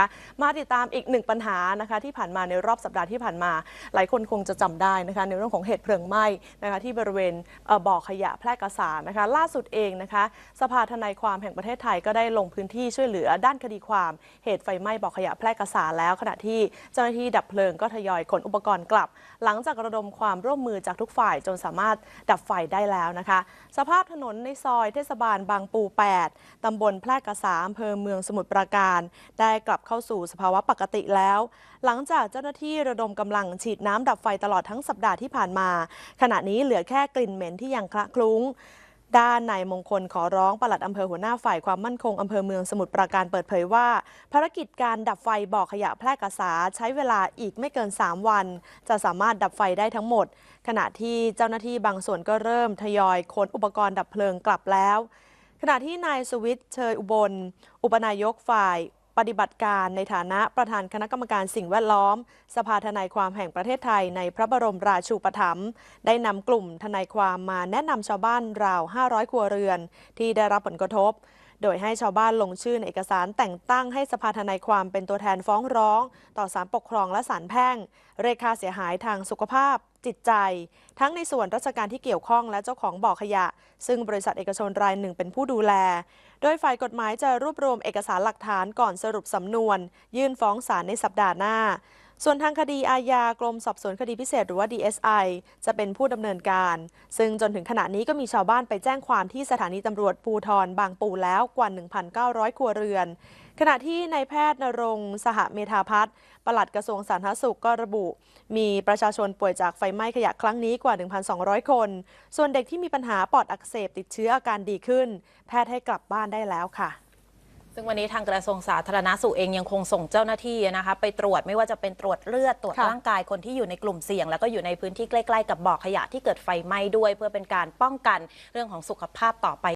ะมาติดตามอีกหนึ่งปัญหานะคะที่ผ่านมาในรอบสัปดาห์ที่ผ่านมา หลายคนคงจะจำได้นะคะในเรื่องของเหตุเพลิงไหม้นะคะที่บริเวณเบ่อขยะแพร่กษานะคะล่าสุดเองนะคะสภาทนายความแห่งประเทศไทยก็ได้ลงพื้นที่ช่วยเหลือด้านคดีความเหตุไฟไหม้บ่อขยะแพร่กษาแล้วขณะที่เจ้าหน้าที่ดับเพลิงก็ทยอยขนอุปกรณ์กลับ หลังจากระดมความร่วมมือจากทุกฝ่ายจนสามารถดับไฟได้แล้วนะคะ สภาพถนนในซอยเทศบาลบางปู 8ตำบลแพร่กษาอำเภอเมืองสมุทรปราการได้กลับเข้าสู่สภาวะปกติแล้ว หลังจากเจ้าหน้าที่ระดมกำลังฉีดน้ำดับไฟตลอดทั้งสัปดาห์ที่ผ่านมา ขณะนี้เหลือแค่กลิ่นเหม็นที่ยังคละคลุ้งด้านนายมงคลขอร้องปลัดอำเภอหัวหน้าฝ่ายความมั่นคงอำเภอเมืองสมุทรปราการเปิดเผยว่า ภารกิจการดับไฟบ่อขยะแพร่กษาใช้เวลาอีกไม่เกิน 3 วัน จะสามารถดับไฟได้ทั้งหมด ขณะที่เจ้าหน้าที่บางส่วนก็เริ่มทยอยขนอุปกรณ์ดับเพลิงกลับแล้ว ขณะที่นายสวิทย์เชยอุบล อุปนายกฝ่าย ปฏิบัติการในฐานะประธานคณะกรรมการสิ่งแวดล้อม สภาทนายความแห่งประเทศไทยในพระบรมราชูปถัมภ์ได้นำกลุ่มทนายความมาแนะนำชาวบ้านราว 500 ครัวเรือน ที่ได้รับผลกระทบ โดยให้ชาวบ้านลงชื่อในเอกสารแต่งตั้งให้สภาทนายความเป็นตัวแทนฟ้องร้อง ต่อศาลปกครองและศาลแพ่ง เรียกค่าเสียหายทางสุขภาพ จิตใจ ทั้งในส่วนราชการที่เกี่ยวข้องและเจ้าของบ่อขยะ ซึ่งบริษัทเอกชนรายหนึ่งเป็นผู้ดูแล โดยฝ่ายกฎหมายจะรวบรวมเอกสารหลักฐานก่อนสรุปสำนวน ยื่นฟ้องศาลในสัปดาห์หน้า ส่วนทางคดีอาญากรมสอบสวนคดีพิเศษหรือว่า DSI จะเป็นผู้ดำเนินการ ซึ่งจนถึงขณะนี้ก็มีชาวบ้านไปแจ้งความที่สถานีตำรวจภูทรบางปูแล้วกว่า 1,900 ครัวเรือน ขณะที่นายแพทย์นรงสหเมธาพัฒน์ปลัดกระทรวงสาธารณสุขก็ระบุ มีประชาชนป่วยจากไฟไหม้ขยะครั้งนี้กว่า 1,200 คน ส่วนเด็กที่มีปัญหาปอดอักเสบติดเชื้ออาการดีขึ้น แพทย์ให้กลับบ้านได้แล้วค่ะ ซึ่งวันนี้ทางกระทรวงสาธารณสุขเองยังคงส่งเจ้าหน้าที่นะคะไปตรวจไม่ว่าจะเป็นตรวจเลือดตรวจค่ะร่างกายคนที่อยู่ในกลุ่มเสี่ยง แล้วก็อยู่ในพื้นที่ใกล้ ๆ กับบ่อขยะที่เกิดไฟไหม้ด้วย เพื่อเป็นการป้องกันเรื่องของสุขภาพต่อไป